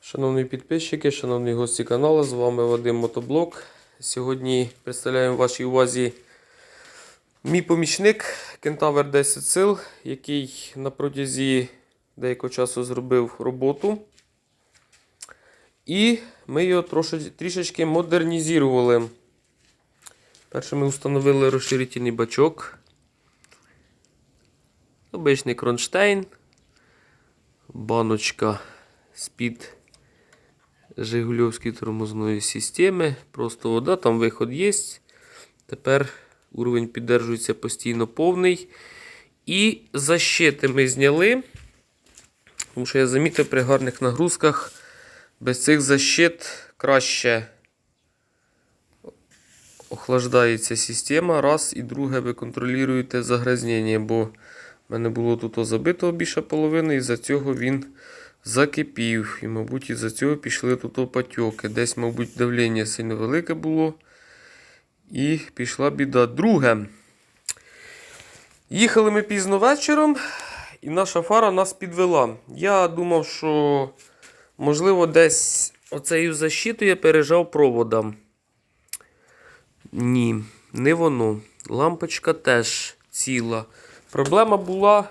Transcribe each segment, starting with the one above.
Шановні підписчики, шановні гості каналу, з вами Вадим Мотоблок. Сьогодні представляємо вашій увазі мій помічник Кентавр 10 сил, який на протязі деякого часу зробив роботу. І ми його трошечки, трішечки модернізували. Перше ми встановили розширительний бачок. Обичний кронштейн. Баночка з-під Жигульовської тормозної системи. Просто вода, там виход є. Тепер уровень піддержується постійно повний. І защити ми зняли. Тому що я замітив при гарних нагрузках без цих защит краще охлаждається система. Раз і друге, ви контролюєте загрязнення, бо в мене було тут забито більше половини, і за цього він закипів. І, мабуть, із-за цього пішли тут опатьоки. Десь, мабуть, давлення сильно велике було. І пішла біда. Друге. Їхали ми пізно вечором, і наша фара нас підвела. Я думав, що, можливо, десь оцею защитою я пережав проводом. Ні, не воно. Лампочка теж ціла. Проблема була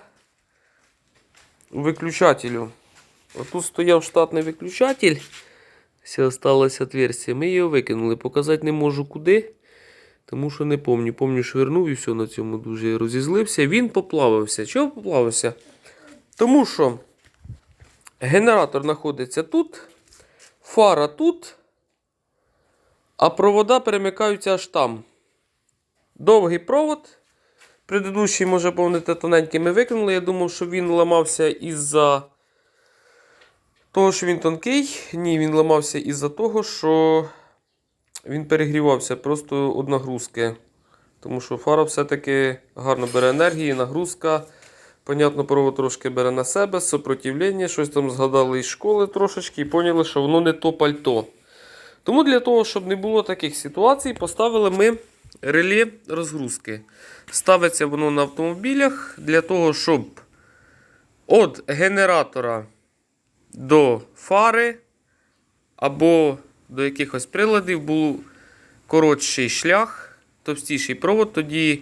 у виключателю. Отут стояв штатний виключатель. Осталось отверстие. Ми його викинули. Показати не можу куди. Тому що не пам'ятаю. Пам'ятаю, швирнув і все на цьому дуже розізлився. Він поплавився. Чого поплавився? Тому що генератор знаходиться тут, фара тут, а провода перемикаються аж там. Довгий провод. Предыдущий, може, помните, тоненький ми викинули. Я думав, що він ламався із-за того, що він тонкий. Ні, він ламався із-за того, що він перегрівався просто од нагрузки. Тому що фара все-таки гарно бере енергії, нагрузка. Понятно, провод трошки бере на себе, сопротивлення, щось там згадали із школи трошечки і поняли, що воно не то пальто. Тому для того, щоб не було таких ситуацій, поставили ми реле розгрузки. Ставиться воно на автомобілях для того, щоб від генератора до фари або до якихось приладів був коротший шлях, товстіший провод, тоді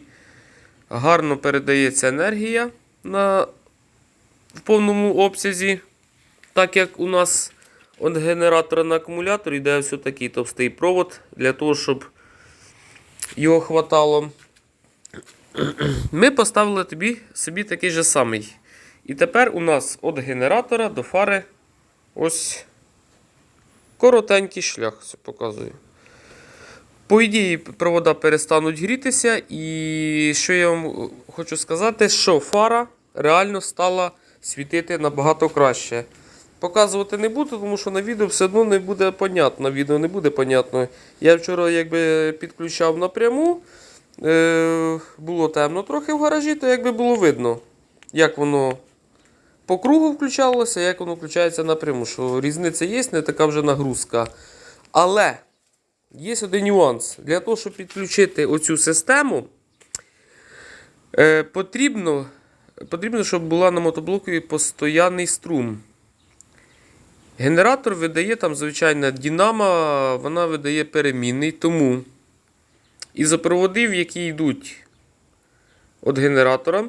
гарно передається енергія на, в повному обсязі. Так як у нас від генератора на акумулятор йде ось такий товстий провод для того, щоб його хватало. Ми поставили тобі собі такий же самий. І тепер у нас від генератора до фари ось коротенький шлях. Це показую. По ідеї, провода перестануть грітися. І що я вам хочу сказати, що фара реально стала світити набагато краще. Показувати не буду, тому що на відео все одно не буде понятно. Відео не буде понятно. Я вчора якби підключав напряму. Е, було темно трохи в гаражі, то якби було видно, як воно по кругу включалося, як воно включається напряму. Що різниця є, не така вже нагрузка. Але є один нюанс. Для того, щоб підключити оцю систему, е, потрібно, потрібно, щоб була на мотоблокові постоянний струм. Генератор видає там, звичайно, Дінамо, вона видає перемінний, тому ізопроводів, які йдуть від генератора,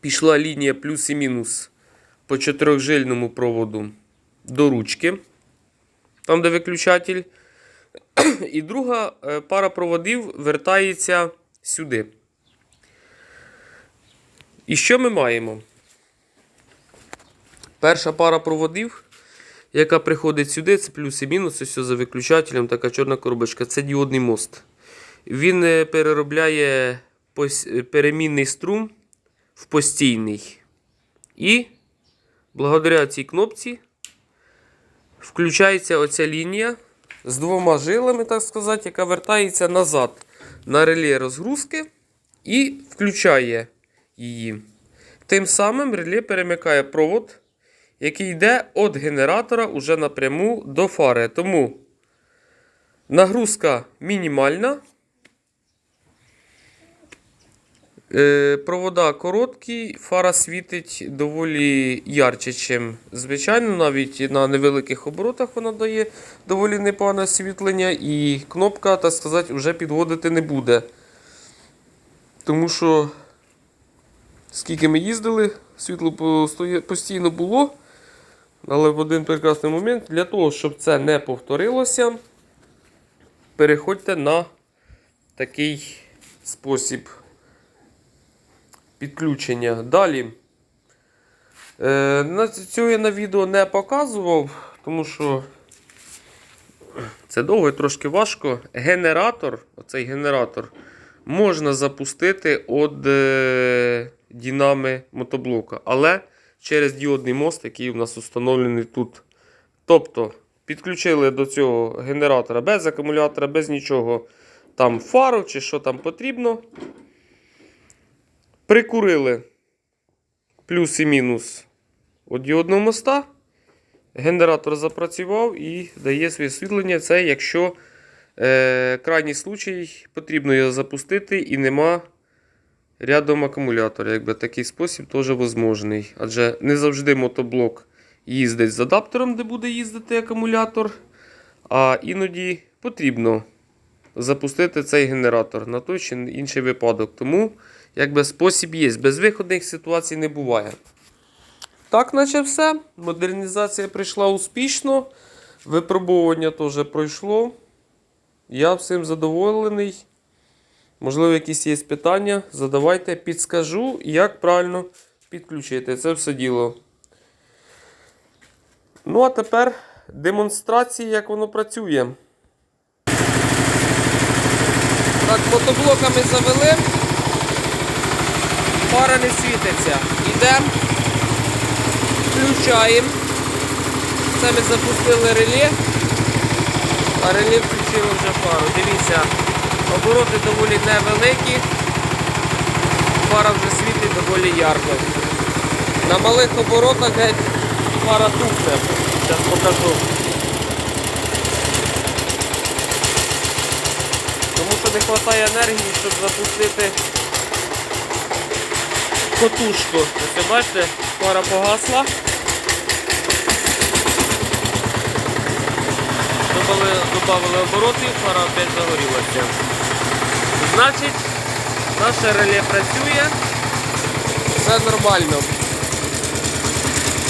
пішла лінія плюс і мінус по чотирьохжильному проводу до ручки, там де виключатель. І друга е, пара проводів вертається сюди. І що ми маємо? Перша пара проводів, яка приходить сюди, це плюс і мінус, ось за виключателем така чорна коробочка. Це діодний мост. Він е, переробляє перемінний струм в постійний. І благодаря цій кнопці включається оця лінія з двома жилами, так сказати, яка вертається назад на реле розгрузки і включає її. Тим самим реле перемикає провод, який йде від генератора уже напряму до фари. Тому нагрузка мінімальна. Е, провода короткі, фара світить доволі ярче, чим звичайно. Навіть на невеликих оборотах вона дає доволі непогане освітлення, і кнопка, так сказати, вже підводити не буде. Тому що, скільки ми їздили, світло постійно було. Але в один прекрасний момент, для того, щоб це не повторилося, переходьте на такий спосіб підключення. Далі. Е, цього я на відео не показував, тому що це довго і трошки важко. Генератор, оцей генератор, можна запустити від е, дінами мотоблока, але через діодний мост, який у нас встановлений тут. Тобто, підключили до цього генератора без акумулятора, без нічого. Там фару чи що там потрібно. Прикурили плюс і мінус від діодного моста. Генератор запрацював і дає своє освітлення. Це якщо е, крайній случай потрібно його запустити і нема рядом акумулятора. Якби такий спосіб теж можливий. Адже не завжди мотоблок їздить з адаптером, де буде їздити акумулятор. А іноді потрібно запустити цей генератор на той чи інший випадок. Тому якби спосіб є. Безвиходних ситуацій не буває. Так, наче все. Модернізація прийшла успішно. Випробування теж пройшло. Я всім задоволений. Можливо, якісь є питання, задавайте, підскажу, як правильно підключити це все діло. Ну, а тепер демонстрація, як воно працює. Так, мотоблоками завели. Фара не світиться. Йдемо. Включаємо. Ми запустили реле. А реле включило вже фару. Дивіться, обороти доволі невеликі. Фара вже світить доволі ярко. На малих оборотах геть фара тухне. Зараз покажу. Тому що не вистачає енергії, щоб запустити котушку. Ось бачите, фара погасла. Добавили, обороти, фара опять загорілася. Значить, наше реле працює. Все нормально.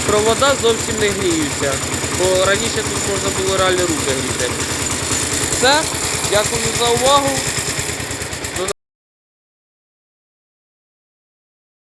Провода зовсім не гріються, бо раніше тут можна було реально руки гріти. Все, дякую за увагу.